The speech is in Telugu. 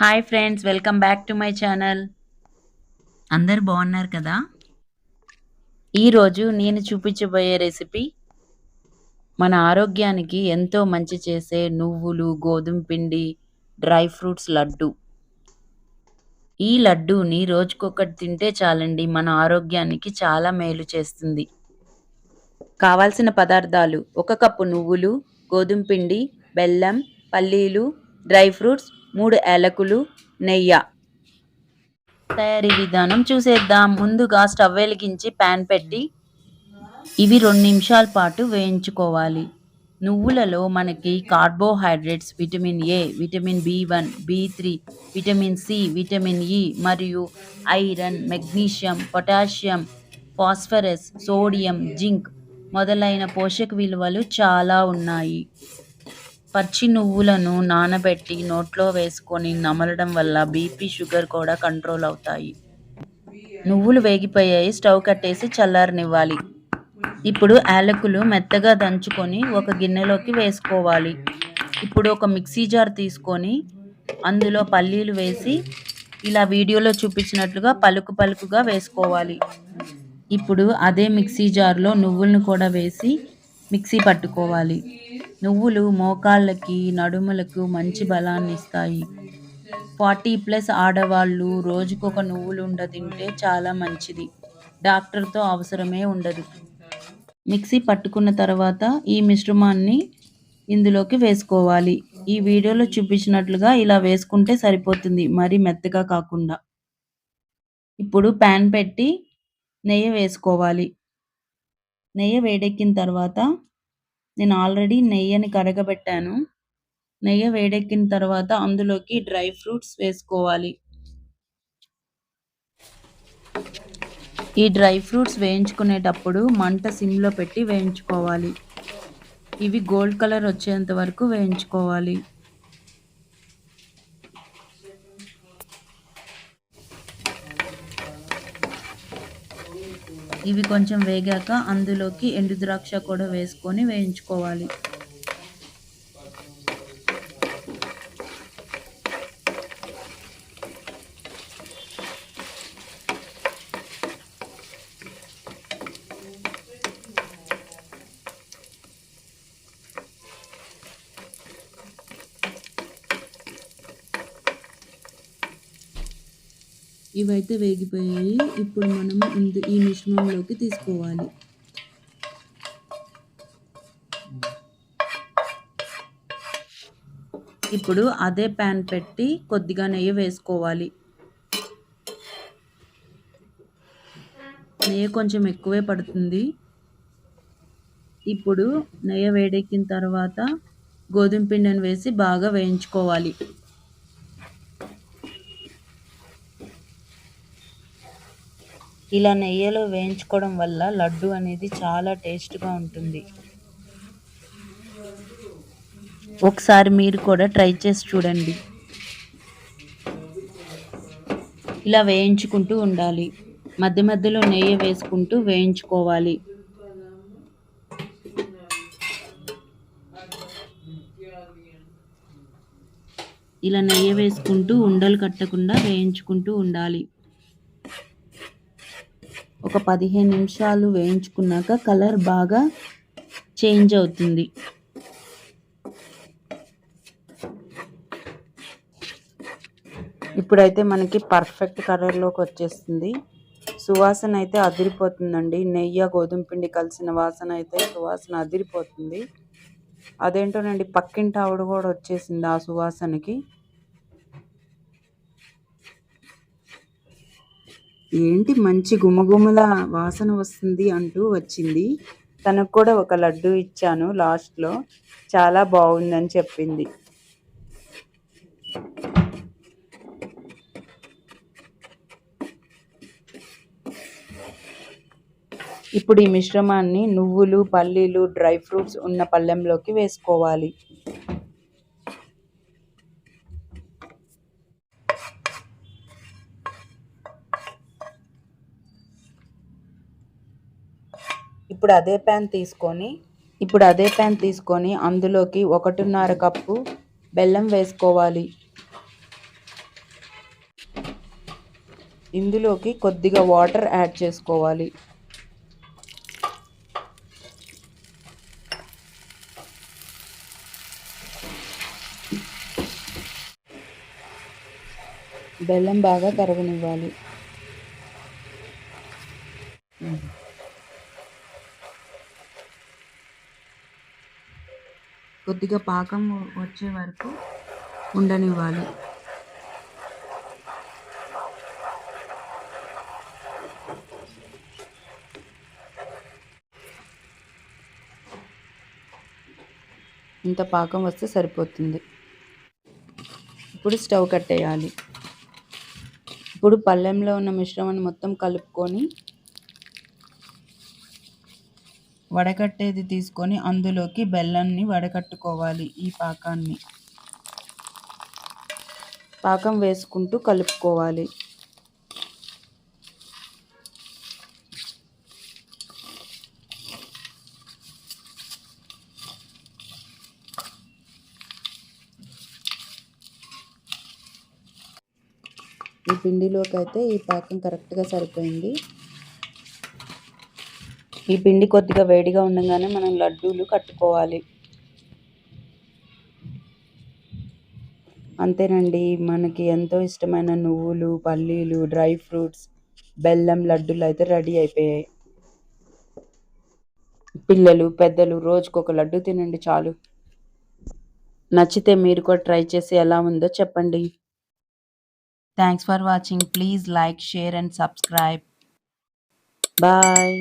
Hi friends welcome back to my channel అందరు బాగున్నారు కదా? ఈరోజు నేను చూపించబోయే రెసిపీ మన ఆరోగ్యానికి ఎంతో మంచి చేసే నువ్వులు గోధుమ పిండి డ్రై ఫ్రూట్స్ లడ్డు. ఈ లడ్డూని రోజుకొకటి తింటే చాలండి మన ఆరోగ్యానికి చాలా మేలు చేస్తుంది. కావాల్సిన పదార్థాలు ఒక కప్పు నువ్వులు గోధుమ పిండి బెల్లం పల్లీలు డ్రై ఫ్రూట్స్ మూడు ఏలకులు నెయ్యి. తయారీ విధానం చూసేద్దాం. ముందుగా స్టవ్ వెలిగించి ప్యాన్ పెట్టి ఇవి రెండు నిమిషాల పాటు వేయించుకోవాలి. నువ్వులలో మనకి carbohydrates vitamin A vitamin B one B three vitamin C vitamin E మరియు iron magnesium potassium phosphorus sodium zinc మొదలైన పోషక విలువలు చాలా ఉన్నాయి. పచ్చి నువ్వులను నానబెట్టి నోట్లో వేసుకొని నమలడం వల్ల బీపీ షుగర్ కూడా కంట్రోల్ అవుతాయి. నువ్వులు వేగిపోయాయి స్టవ్ కట్టేసి చల్లారనివ్వాలి. ఇప్పుడు యాలకులు మెత్తగా దంచుకొని ఒక గిన్నెలోకి వేసుకోవాలి. ఇప్పుడు ఒక మిక్సీ జార్ తీసుకొని అందులో పల్లీలు వేసి ఇలా వీడియోలో చూపించినట్లుగా పలుకు పలుకుగా వేసుకోవాలి. ఇప్పుడు అదే మిక్సీ జార్లో నువ్వులను కూడా వేసి మిక్సీ పట్టుకోవాలి. నువ్వులు మోకాళ్ళకి నడుములకు మంచి బలాన్ని ఇస్తాయి ఫార్టీ ప్లస్ ఆడవాళ్ళు రోజుకొక నువ్వులు ఉండ తింటే చాలా మంచిది. డాక్టర్తో అవసరమే ఉండదు. మిక్సీ పట్టుకున్న తర్వాత ఈ మిశ్రమాన్ని ఇందులోకి వేసుకోవాలి. ఈ వీడియోలో చూపించినట్లుగా ఇలా వేసుకుంటే సరిపోతుంది. మరి మెత్తగా కాకుండా. ఇప్పుడు ప్యాన్ పెట్టి నెయ్యి వేసుకోవాలి. నెయ్యి వేడెక్కిన తర్వాత నేను ఆల్రెడీ నెయ్యిని కరగబెట్టాను. నెయ్యి వేడెక్కిన తర్వాత అందులోకి డ్రై ఫ్రూట్స్ వేసుకోవాలి. ఈ డ్రై ఫ్రూట్స్ వేయించుకునేటప్పుడు మంట సిమ్లో పెట్టి వేయించుకోవాలి. ఇవి గోల్డ్ కలర్ వచ్చేంత వరకు వేయించుకోవాలి. ఇవి కొంచెం వేగాక అందులోకి ఎండు ద్రాక్ష కూడా వేసుకొని వేయించుకోవాలి. ఇవైతే వేగిపోయాయి. ఇప్పుడు మనం ఇందు ఈ మిశ్రమంలోకి తీసుకోవాలి. ఇప్పుడు అదే ప్యాన్ పెట్టి కొద్దిగా నెయ్యి వేసుకోవాలి. నెయ్యి కొంచెం ఎక్కువే పడుతుంది. ఇప్పుడు నెయ్యి వేడెక్కిన తర్వాత గోధుమ పిండిని వేసి బాగా వేయించుకోవాలి. ఇలా నెయ్యిలో వేయించుకోవడం వల్ల లడ్డు అనేది చాలా టేస్ట్గా ఉంటుంది. ఒకసారి మీరు కూడా ట్రై చేసి చూడండి. ఇలా వేయించుకుంటూ ఉండాలి. మధ్య మధ్యలో నెయ్యి వేసుకుంటూ వేయించుకోవాలి. ఇలా నెయ్యి వేసుకుంటూ ఉండలు కట్టకుండా వేయించుకుంటూ ఉండాలి. ఒక పదిహేను నిమిషాలు వేయించుకున్నాక కలర్ బాగా చేంజ్ అవుతుంది. ఇప్పుడైతే మనకి పర్ఫెక్ట్ కలర్లోకి వచ్చేస్తుంది. సువాసన అయితే అదిరిపోతుందండి. నెయ్యి గోధుమ పిండి కలిసిన వాసన అయితే సువాసన అదిరిపోతుంది. అదేంటోనండి పక్కింటి ఆవిడ కూడా వచ్చేసింది ఆ సువాసనకి. ఏంటి మంచి గుమగుమల వాసన వస్తుంది అంటూ వచ్చింది. తనకు కూడా ఒక లడ్డు ఇచ్చాను లాస్ట్లో. చాలా బాగుందని చెప్పింది. ఇప్పుడు ఈ మిశ్రమాన్ని నువ్వులు పల్లీలు డ్రై ఫ్రూట్స్ ఉన్న పళ్ళెంలోకి వేసుకోవాలి. ఇప్పుడు అదే ప్యాన్ తీసుకొని ఇప్పుడు అదే ప్యాన్ తీసుకొని అందులోకి ఒకటిన్నర కప్పు బెల్లం వేసుకోవాలి. ఇందులోకి కొద్దిగా వాటర్ యాడ్ చేసుకోవాలి. బెల్లం బాగా కరగనివ్వాలి. కొద్దిగా పాకం వచ్చే వరకు ఉండనివ్వాలి. ఇంత పాకం వస్తే సరిపోతుంది. ఇప్పుడు స్టవ్ కట్టేయాలి. ఇప్పుడు పళ్ళెంలో ఉన్న మిశ్రమాన్ని మొత్తం కలుపుకొని వడకట్టేది తీసుకొని అందులోకి బెల్లాన్ని వడకట్టుకోవాలి ఈ పాకాన్ని. పాకం వేసుకుంటూ కలుపుకోవాలి. ఈ పిండిలోకి అయితే ఈ పాకం కరెక్ట్గా సరిపోయింది. ఈ పిండి కొద్దిగా వేడిగా ఉండగానే మనం లడ్డూలు కట్టుకోవాలి. అంతేనండి మనకి ఎంతో ఇష్టమైన నువ్వులు పల్లీలు డ్రై ఫ్రూట్స్ బెల్లం లడ్డూలు అయితే రెడీ అయిపోయాయి. పిల్లలు పెద్దలు రోజుకొక లడ్డు తినండి చాలు. నచ్చితే మీరు కూడా ట్రై చేసి ఎలా ఉందో చెప్పండి. Thanks for watching. Please like share and subscribe. Bye.